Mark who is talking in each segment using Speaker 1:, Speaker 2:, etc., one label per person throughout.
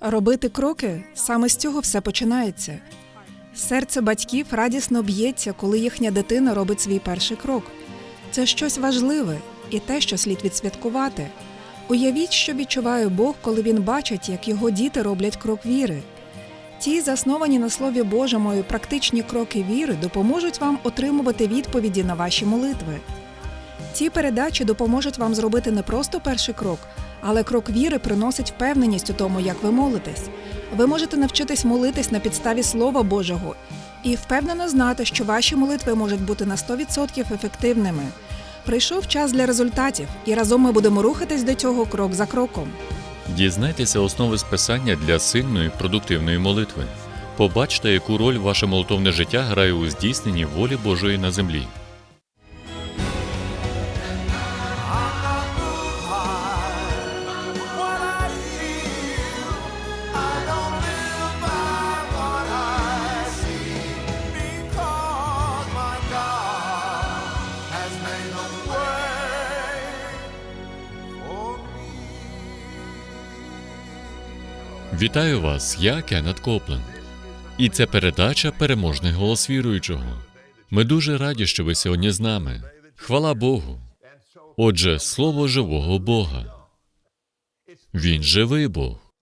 Speaker 1: Робити кроки саме з цього все починається. Серце батьків радісно б'ється, коли їхня дитина робить свій перший крок. Це щось важливе і те, що слід відсвяткувати. Уявіть, що відчуває Бог, коли він бачить, як його діти роблять крок віри. Ті, засновані на Слові Божому і практичні кроки віри, допоможуть вам отримувати відповіді на ваші молитви. Ці передачі допоможуть вам зробити не просто перший крок, але крок віри приносить впевненість у тому, як ви молитесь. Ви можете навчитись молитись на підставі Слова Божого і впевнено знати, що ваші молитви можуть бути на 100% ефективними. Прийшов час для результатів, і разом ми будемо рухатись до цього крок за кроком.
Speaker 2: Дізнайтеся основи списання для сильної продуктивної молитви. Побачте, яку роль ваше молитовне життя грає у здійсненні волі Божої на землі. Вітаю вас, я Кеннет Копленд. І це передача Переможний голос віруючого. Ми дуже раді, що ви сьогодні з нами. Хвала Богу. Отже, слово живого Бога. Він живий Бог.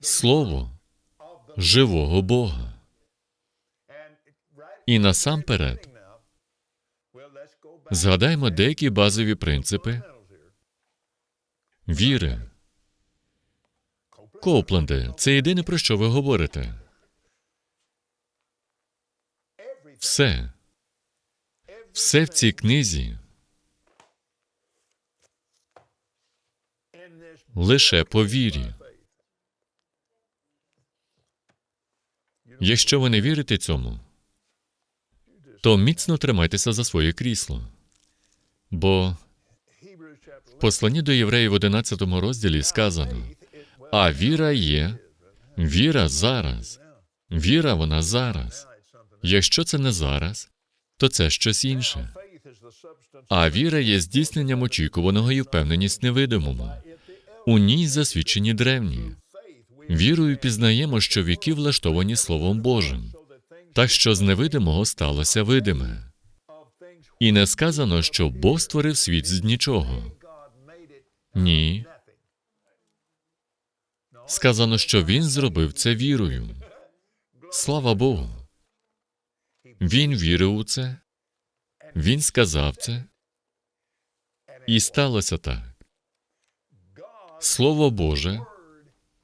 Speaker 2: Слово живого Бога. І насамперед згадаймо деякі базові принципи віри. Копленде, це єдине про що ви говорите. Все. Все в цій книзі лише по вірі. Якщо ви не вірите цьому, то міцно тримайтеся за своє крісло. Бо в посланні до євреїв в 11 розділі сказано: а віра є, віра зараз. Віра вона зараз. Якщо це не зараз, то це щось інше. А віра є здійсненням очікуваного і впевненість невидимому. У ній засвідчені древні. Вірою пізнаємо, що віки влаштовані Словом Божим, так що з невидимого сталося видиме. І не сказано, що Бог створив світ з нічого. Ні. Сказано, що Він зробив це вірою. Слава Богу. Він вірив у це, він сказав це, і сталося так. Слово Боже,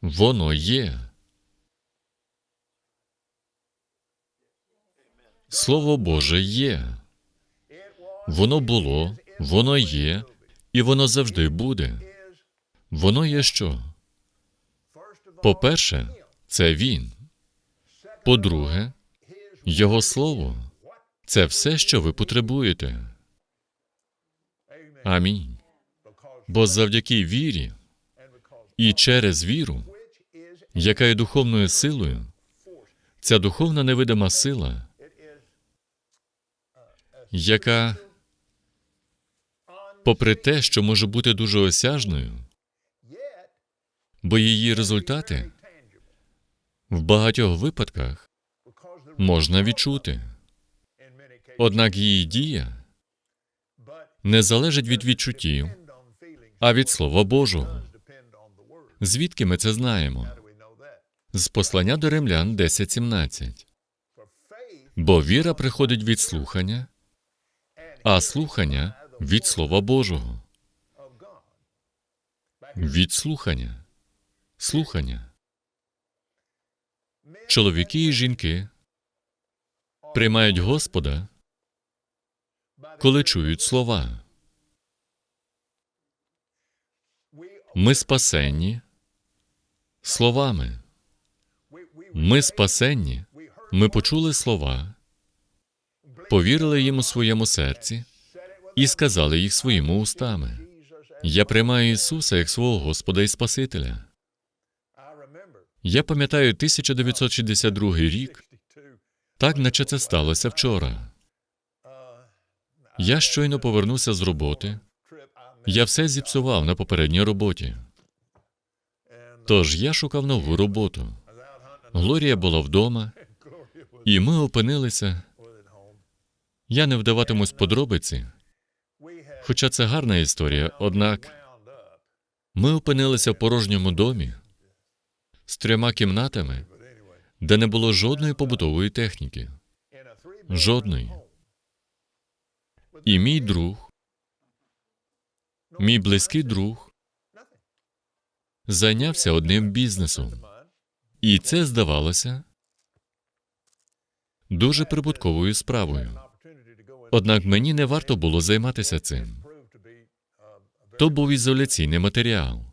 Speaker 2: воно є. Слово Боже є. Воно було, воно є, і воно завжди буде. Воно є що? По-перше, це Він. По-друге, Його Слово це все, що ви потребуєте. Амінь. Бо завдяки вірі і через віру, яка є духовною силою, ця духовна невидима сила, яка, попри те, що може бути дуже осяжною, бо її результати в багатьох випадках можна відчути. Однак її дія не залежить від відчуттів, а від Слова Божого. Звідки ми це знаємо? З послання до римлян 10.17. Бо віра приходить від слухання, а слухання від Слова Божого. Від слухання. Слухання. Чоловіки і жінки приймають Господа, коли чують слова. Ми спасенні словами. Ми спасенні. Ми почули слова, повірили їм у своєму серці і сказали їх своїми устами. Я приймаю Ісуса як свого Господа і Спасителя. Я пам'ятаю 1962 рік, так наче це сталося вчора. Я щойно повернувся з роботи. Я все зіпсував на попередній роботі. Тож я шукав нову роботу. Глорія була вдома, і ми опинилися. Я не вдаватимусь подробиці, хоча це гарна історія, однак ми опинилися в порожньому домі з трьома кімнатами, де не було жодної побутової техніки. Жодної. І мій друг, мій близький друг, зайнявся одним бізнесом. І це здавалося дуже прибутковою справою. Однак мені не варто було займатися цим. То був ізоляційний матеріал.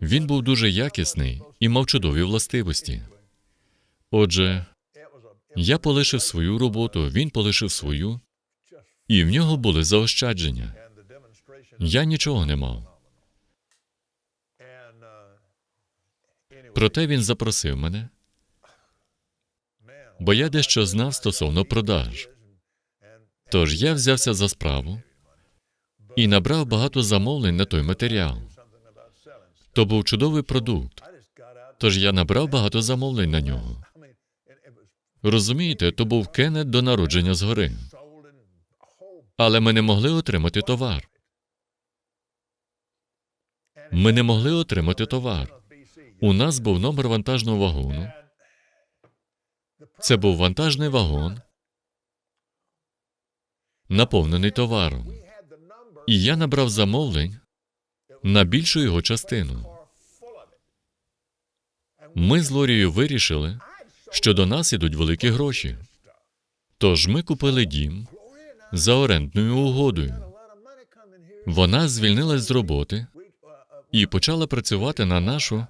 Speaker 2: Він був дуже якісний і мав чудові властивості. Отже, я полишив свою роботу, він полишив свою, і в нього були заощадження. Я нічого не мав. Проте він запросив мене, бо я дещо знав стосовно продаж. Тож я взявся за справу і набрав багато замовлень на той матеріал. То був чудовий продукт. Тож я набрав багато замовлень на нього. Розумієте, то був кенет до народження згори. Але ми не могли отримати товар. Ми не могли отримати товар. У нас був номер вантажного вагону. Це був вантажний вагон, наповнений товаром. І я набрав замовлень на більшу його частину. Ми з Лорією вирішили, що до нас ідуть великі гроші. Тож ми купили дім за орендною угодою. Вона звільнилась з роботи і почала працювати на нашу,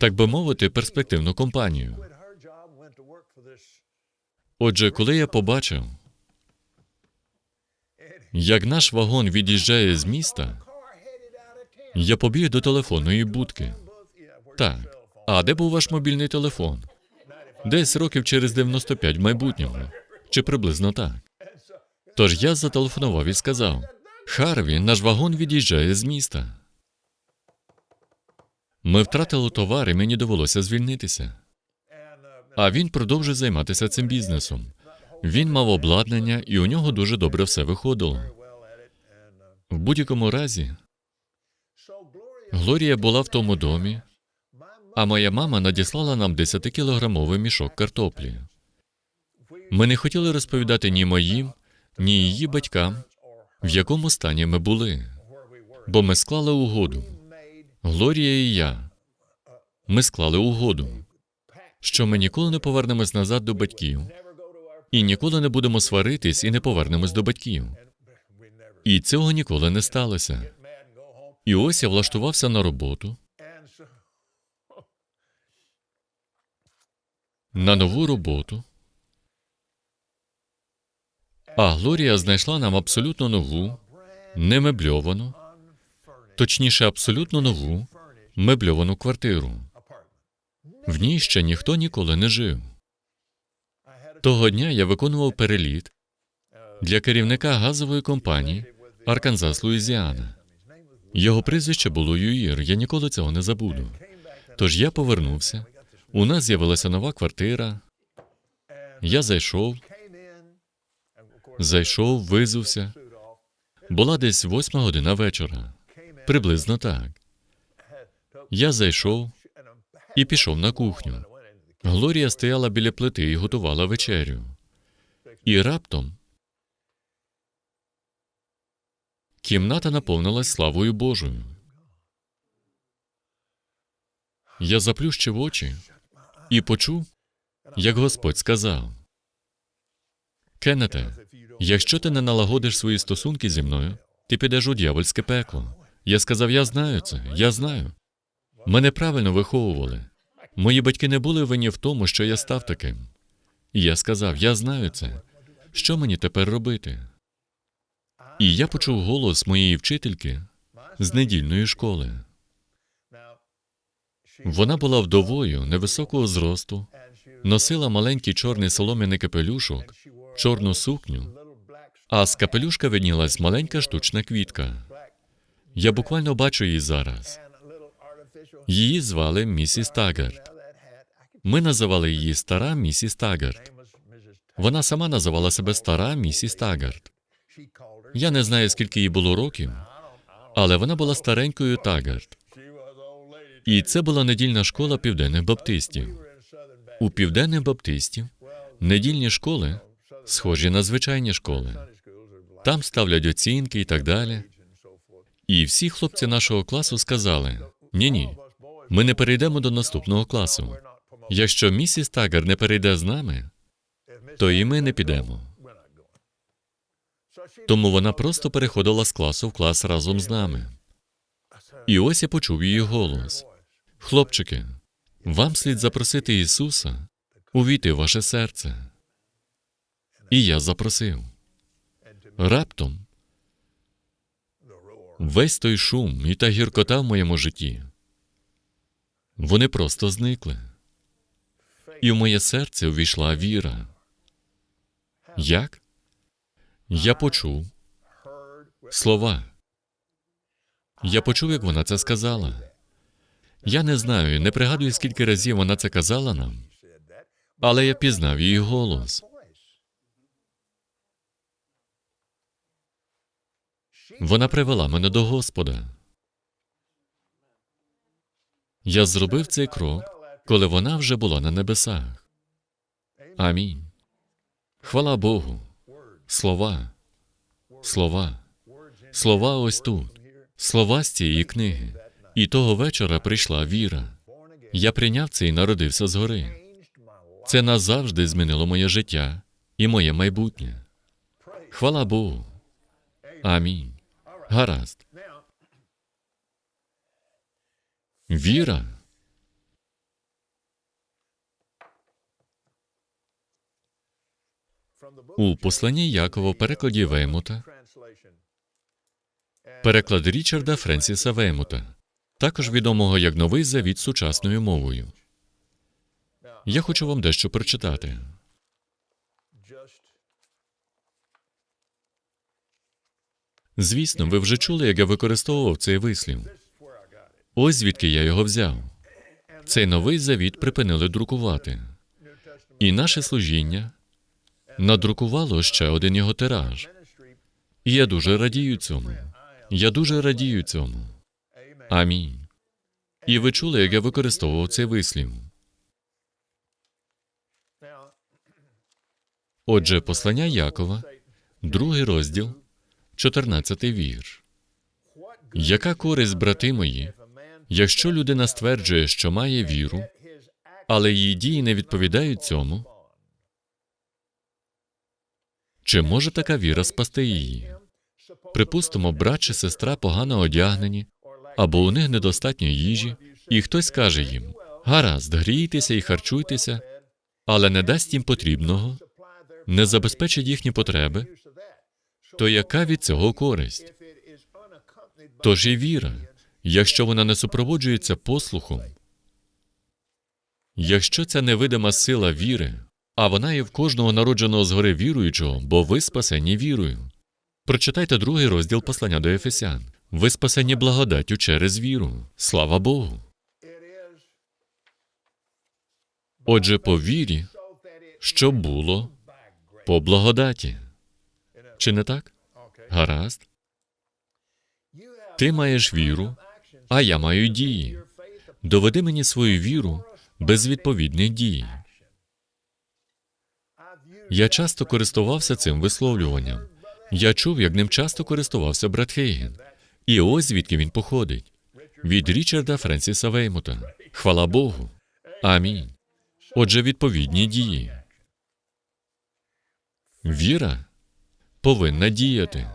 Speaker 2: так би мовити, перспективну компанію. Отже, коли я побачив, як наш вагон від'їжджає з міста, я побіг до телефонної будки. Так. А де був ваш мобільний телефон? Десь років через 95 майбутнього. Чи приблизно так. Тож я зателефонував і сказав: Харві, наш вагон від'їжджає з міста. Ми втратили товар, і мені довелося звільнитися. А він продовжує займатися цим бізнесом. Він мав обладнання, і у нього дуже добре все виходило. В будь-якому разі, Глорія була в тому домі, а моя мама надіслала нам 10-кілограмовий мішок картоплі. Ми не хотіли розповідати ні моїм, ні її батькам, в якому стані ми були, бо ми склали угоду. Глорія і я. Ми склали угоду, що ми ніколи не повернемось назад до батьків, і ніколи не будемо сваритись і не повернемось до батьків. І цього ніколи не сталося. І ось я влаштувався на роботу, на нову роботу. А Глорія знайшла нам абсолютно нову, не мебльовану, точніше, абсолютно нову мебльовану квартиру. В ній ще ніхто ніколи не жив. Того дня я виконував переліт для керівника газової компанії Арканзас Луїзіана. Його прізвище було Юїр, я ніколи цього не забуду. Тож я повернувся. У нас з'явилася нова квартира. Я зайшов, зайшов, визувся. Була десь восьма година вечора. Приблизно так. Я зайшов і пішов на кухню. Глорія стояла біля плити і готувала вечерю. І раптом кімната наповнилась славою Божою. Я заплющив очі і почув, як Господь сказав: Кеннете, якщо ти не налагодиш свої стосунки зі мною, ти підеш у дьявольське пекло. Я сказав: Я знаю це, я знаю. Мене правильно виховували. Мої батьки не були винні в тому, що я став таким. І я сказав: Я знаю це. Що мені тепер робити? І я почув голос моєї вчительки з недільної школи. Вона була вдовою невисокого зросту, носила маленький чорний солом'яний капелюшок, чорну сукню, а з капелюшка виднілась маленька штучна квітка. Я буквально бачу її зараз. Її звали місіс Тагард. Ми називали її стара місіс Тагард. Вона сама називала себе стара місіс Тагард. Я не знаю, скільки їй було років, але вона була старенькою Тагард. І це була недільна школа південних баптистів. У південних баптистів недільні школи схожі на звичайні школи. Там ставлять оцінки і так далі. І всі хлопці нашого класу сказали: ні, ні, ми не перейдемо до наступного класу. Якщо місіс Тагер не перейде з нами, то і ми не підемо. Тому вона просто переходила з класу в клас разом з нами. І ось я почув її голос. Хлопчики, вам слід запросити Ісуса увійти в ваше серце. І я запросив. Раптом весь той шум і та гіркота в моєму житті. Вони просто зникли. І в моє серце увійшла віра. Як? Я почув слова. Я почув, як вона це сказала. Я не знаю, не пригадую, скільки разів вона це казала нам, але я пізнав її голос. Вона привела мене до Господа. Я зробив цей крок, коли вона вже була на небесах. Амінь. Хвала Богу. Слова. Слова. Слова ось тут. Слова з цієї книги. І того вечора прийшла віра. Я прийняв це і народився згори. Це назавжди змінило моє життя і моє майбутнє. Хвала Богу. Амінь. Гаразд. Віра. У посланні Якова в перекладі Веймута, переклад Річарда Френсіса Веймута, також відомого як Новий Завіт сучасною мовою. Я хочу вам дещо прочитати. Звісно, ви вже чули, як я використовував цей вислів. Ось звідки я його взяв. Цей новий завіт припинили друкувати. І наше служіння надрукувало ще один його тираж. І я дуже радію цьому. Я дуже радію цьому. Амінь. І ви чули, як я використовував цей вислів. Отже, послання Якова, другий розділ, 14 вірш. Яка користь, брати мої, якщо людина стверджує, що має віру, але її дії не відповідають цьому? Чи може така віра спасти її? Припустимо, брат чи сестра погано одягнені, або у них недостатньо їжі, і хтось каже їм: гаразд, грійтеся і харчуйтеся, але не дасть їм потрібного, не забезпечить їхні потреби, то яка від цього користь? Тож і віра, якщо вона не супроводжується послухом, якщо ця невидима сила віри, а вона є в кожного народженого згори віруючого, бо ви спасені вірою. Прочитайте другий розділ послання до Ефесян. Ви спасені благодаттю через віру. Слава Богу. Отже, по вірі, що було по благодаті. Чи не так? Гаразд. Ти маєш віру, а я маю дії. Доведи мені свою віру без відповідних дій. Я часто користувався цим висловлюванням. Я чув, як ним часто користувався брат Хейген. І ось звідки він походить від Річарда Френсіса Веймута. Хвала Богу. Амінь. Отже, відповідні дії. Віра повинна діяти.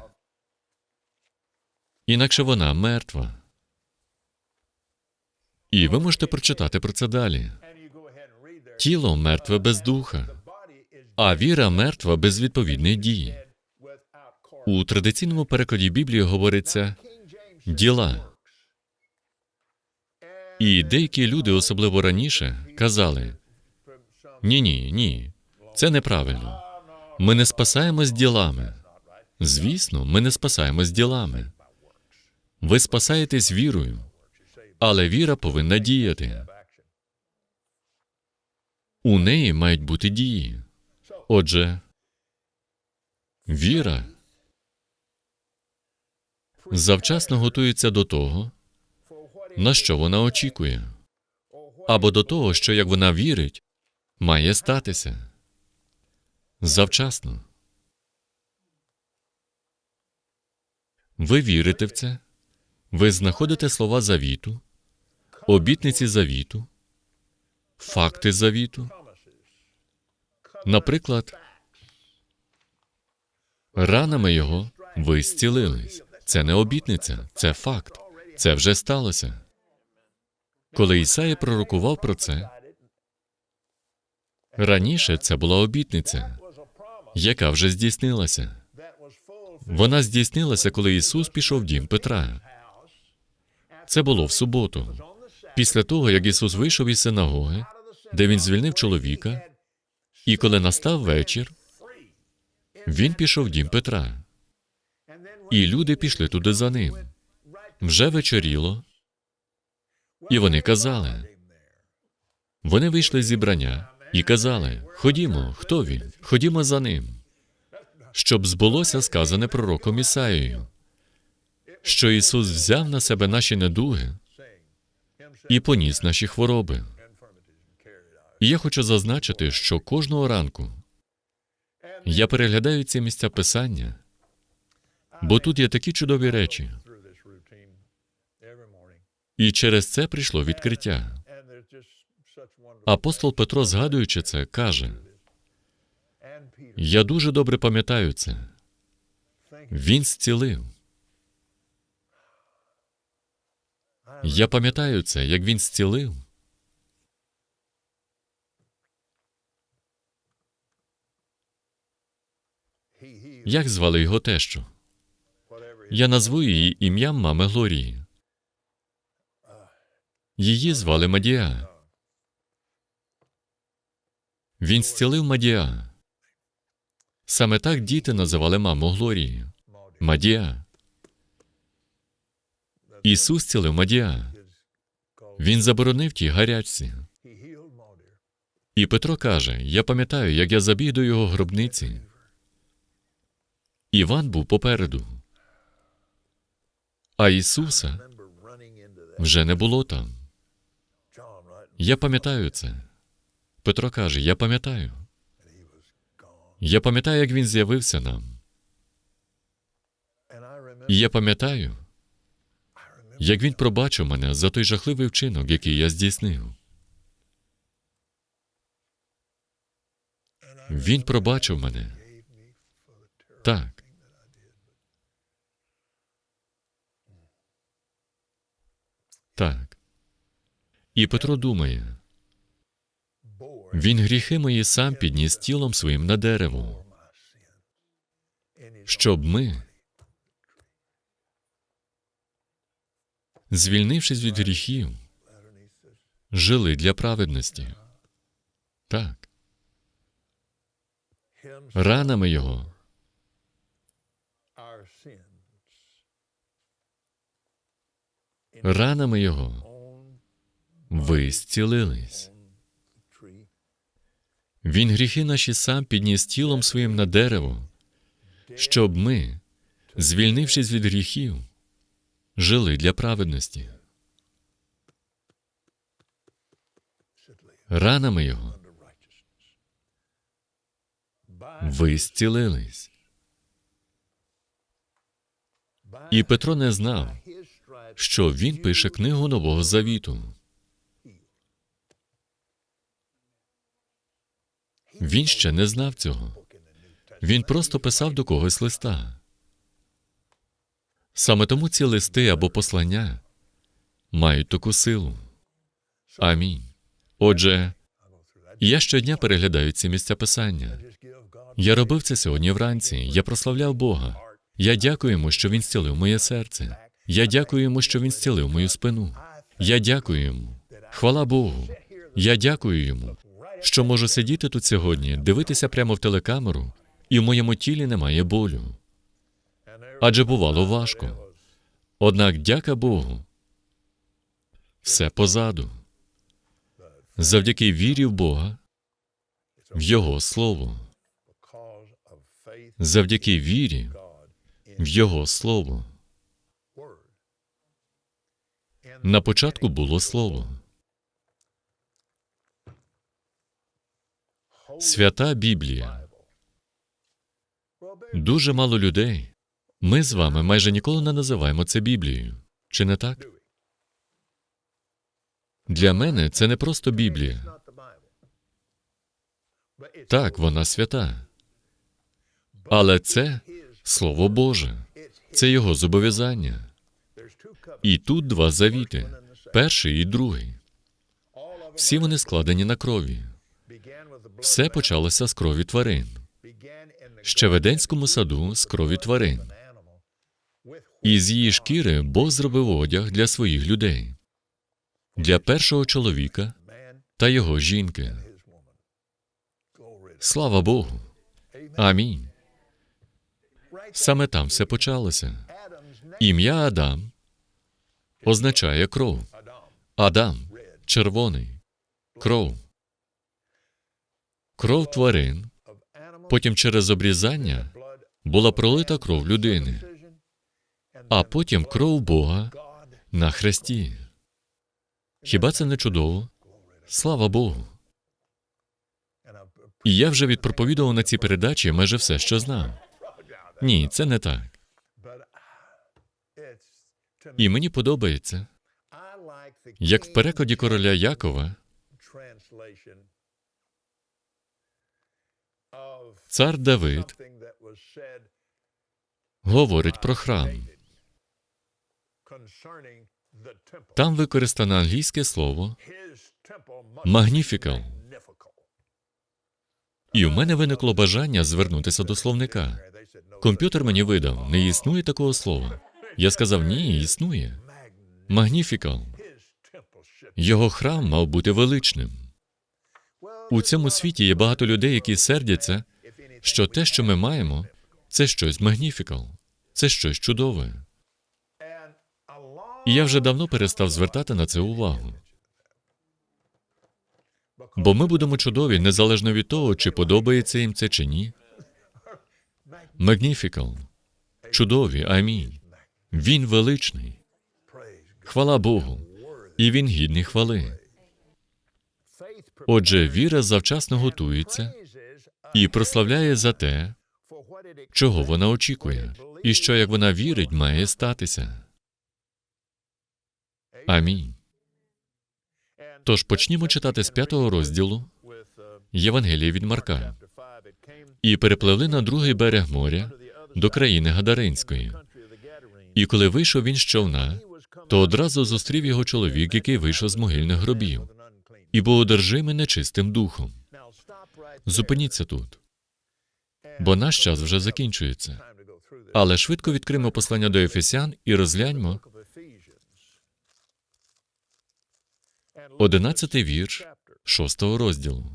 Speaker 2: Інакше вона мертва. І ви можете прочитати про це далі. Тіло мертве без духа, а віра мертва без відповідних дій. У традиційному перекладі Біблії говориться діла. І деякі люди, особливо раніше, казали: ні, ні, ні, це неправильно. Ми не спасаємось ділами. Звісно, ми не спасаємось ділами. Ви спасаєтесь вірою. Але віра повинна діяти. У неї мають бути дії. Отже, віра завчасно готується до того, на що вона очікує, або до того, що як вона вірить, має статися. Завчасно. Ви вірите в це? Ви знаходите слова завіту, обітниці завіту, факти завіту. Наприклад, ранами його ви зцілились. Це не обітниця, це факт. Це вже сталося. Коли Ісая пророкував про це, раніше це була обітниця, яка вже здійснилася. Вона здійснилася, коли Ісус пішов в дім Петра. Це було в суботу. Після того, як Ісус вийшов із синагоги, де він звільнив чоловіка, і коли настав вечір, він пішов в дім Петра, і люди пішли туди за ним. Вже вечоріло, і вони казали. Вони вийшли з зібрання і казали: Ходімо, хто він? Ходімо за ним. Щоб збулося сказане пророком Ісаєю, що Ісус взяв на себе наші недуги і поніс наші хвороби. І я хочу зазначити, що кожного ранку я переглядаю ці місця писання, бо тут є такі чудові речі, і через це прийшло відкриття. Апостол Петро, згадуючи це, каже: Я дуже добре пам'ятаю це. Він зцілив. Я пам'ятаю це, як він зцілив. Як звали його тещу? Я назву її ім'ям мами Глорії. Її звали Мадія. Він зцілив Мадія. Саме так діти називали маму Глорії. Мадія. Ісус зцілив Мадія. Він заборонив тій гарячці. І Петро каже: Я пам'ятаю, як я забіг до його гробниці. Іван був попереду. А Ісуса вже не було там. Я пам'ятаю це. Петро каже: Я пам'ятаю. Я пам'ятаю, як він з'явився нам. І я пам'ятаю, як він пробачив мене за той жахливий вчинок, який я здійснив. Він пробачив мене. Так. Так. І Петро думає, він гріхи мої сам підніс тілом своїм на дерево, щоб ми, звільнившись від гріхів, жили для праведності. Так. Ранами його ранами його ви зцілились. Він гріхи наші сам підніс тілом своїм на дерево, щоб ми, звільнившись від гріхів, жили для праведності. Ранами його ви зцілились. І Петро не знав, що він пише книгу Нового Завіту. Він ще не знав цього. Він просто писав до когось листа. Саме тому ці листи або послання мають таку силу. Амінь. Отже, я щодня переглядаю ці місця писання. Я робив це сьогодні вранці. Я прославляв Бога. Я дякую йому, що він зцілив моє серце. Я дякую йому, що він зцілив мою спину. Я дякую йому. Хвала Богу. Я дякую йому, що можу сидіти тут сьогодні, дивитися прямо в телекамеру, і в моєму тілі немає болю. Адже бувало важко. Однак, дяка Богу, все позаду. Завдяки вірі в Бога, в Його Слово, завдяки вірі в Його Слово. На початку було Слово. Свята Біблія. Дуже мало людей. Ми з вами майже ніколи не називаємо це Біблією. Чи не так? Для мене це не просто Біблія. Так, вона свята. Але це Слово Боже. Це Його зобов'язання. І тут два завіти: перший і другий. Всі вони складені на крові. Все почалося з крові тварин. Ще в Едемському саду з крові тварин. І з її шкіри Бог зробив одяг для своїх людей, для першого чоловіка та його жінки. Слава Богу. Амінь. Саме там все почалося. Ім'я Адам означає кров. Адам червоний. Кров. Кров тварин. Потім через обрізання була пролита кров людини, а потім кров Бога на хресті. Хіба це не чудово? Слава Богу. І я вже відпроповідував на цій передачі майже все, що знав. Ні, це не так. І мені подобається, як в перекладі короля Якова цар Давид говорить про храм. Там використане англійське слово, Magnifical. і у мене виникло бажання звернутися до словника. Комп'ютер мені видав, не існує такого слова. Я сказав, ні, існує. Магніфікал. Його храм мав бути величним. У цьому світі є багато людей, які сердяться, що те, що ми маємо, це щось магніфікал, це щось чудове. І я вже давно перестав звертати на це увагу. Бо ми будемо чудові незалежно від того, чи подобається їм це чи ні. Магніфікал. Чудові, амінь. Він величний. Хвала Богу. І він гідний хвали. Отже, віра завчасно готується і прославляє за те, чого вона очікує, і що, як вона вірить, має статися. Амінь. Тож почнімо читати з п'ятого розділу Євангелія від Марка
Speaker 3: chapter 5 it came
Speaker 2: і перепливли на другий берег моря до країни Гадаринської. І коли вийшов він з човна, то одразу зустрів його чоловік, який вийшов з могильних гробів, і був одержимий нечистим духом. Зупиніться тут, бо наш час вже закінчується. Але швидко відкриємо послання до Ефесян і розгляньмо
Speaker 3: Book of Ephesians. And look at
Speaker 2: одинадцятий вірш
Speaker 3: chapter.
Speaker 2: шостого розділу.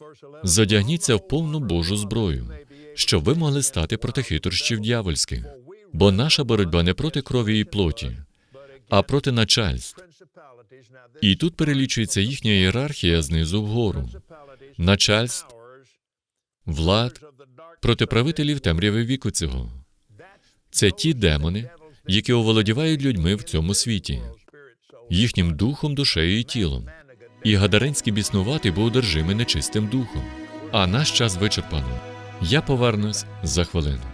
Speaker 3: Verse 11.
Speaker 2: Зодягніться в повну Божу зброю, щоб ви могли стати проти хитрощів дьявольських. Бо наша боротьба не проти крові і плоті, а проти начальств. І тут перелічується їхня ієрархія знизу вгору. Начальств, влад, проти правителів темряви віку цього. Це ті демони, які оволодівають людьми в цьому світі, їхнім духом, душею і тілом. І гадаринський біснуватий був одержимий нечистим духом. А наш час вичерпано. Я повернусь за хвилину.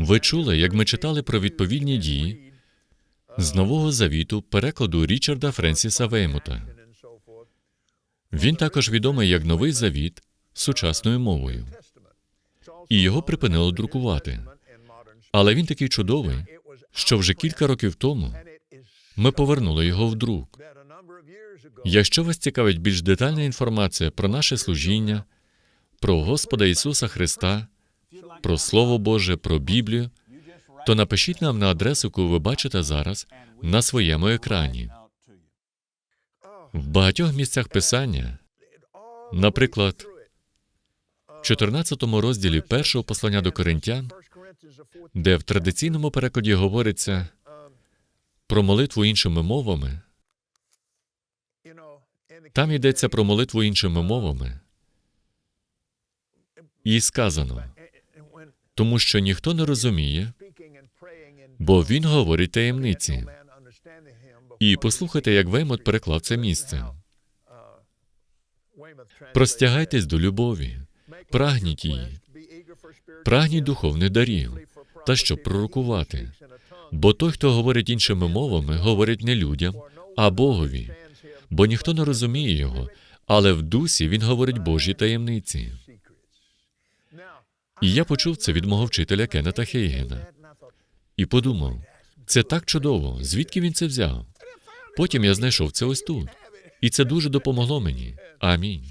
Speaker 2: Ви чули, як ми читали про відповідні дії з Нового Завіту перекладу Річарда Френсіса Веймута. Він також відомий як Новий Завіт сучасною мовою, і його припинили друкувати. Але він такий чудовий, що вже кілька років тому ми повернули його в друк. Якщо вас цікавить більш детальна інформація про наше служіння, про Господа Ісуса Христа, про Слово Боже, про Біблію, то напишіть нам на адресу, яку ви бачите зараз на своєму екрані. В багатьох місцях писання, наприклад, в 14 розділі першого послання до коринтян, де в традиційному перекладі говориться про молитву іншими мовами, там йдеться про молитву іншими мовами, і сказано, тому що ніхто не розуміє, бо він говорить таємниці. І послухайте, як Веймот переклав це місце. Простягайтесь до любові, прагніть її, прагніть духовних дарів, та щоб пророкувати. Бо той, хто говорить іншими мовами, говорить не людям, а Богові, бо ніхто не розуміє його, але в дусі він говорить Божі таємниці. І я почув це від мого вчителя Кеннета Хейгена і подумав: це так чудово, звідки він це взяв? Потім я знайшов це ось тут, і це дуже допомогло мені. Амінь.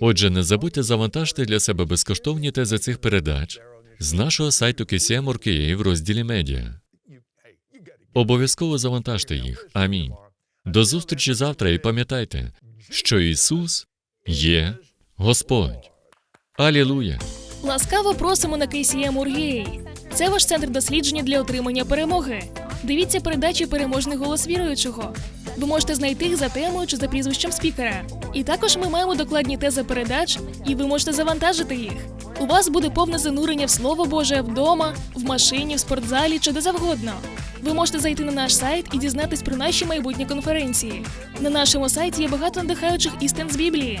Speaker 2: Отже, не забудьте завантажити для себе безкоштовні тези цих передач з нашого сайту KCM.org.ua в розділі медіа. Обов'язково завантажте їх. Амінь. До зустрічі завтра і пам'ятайте, що Ісус є Господь. Алілуя!
Speaker 4: Ласкаво просимо на KCM Ургей. Це ваш центр дослідження для отримання перемоги. Дивіться передачі Переможний голос віруючого. Ви можете знайти їх за темою чи за прізвищем спікера. І також ми маємо докладні тези передач, і ви можете завантажити їх. У вас буде повне занурення в Слово Боже вдома, в машині, в спортзалі чи де завгодно. Ви можете зайти на наш сайт і дізнатись про наші майбутні конференції. На нашому сайті є багато надихаючих істин з Біблії.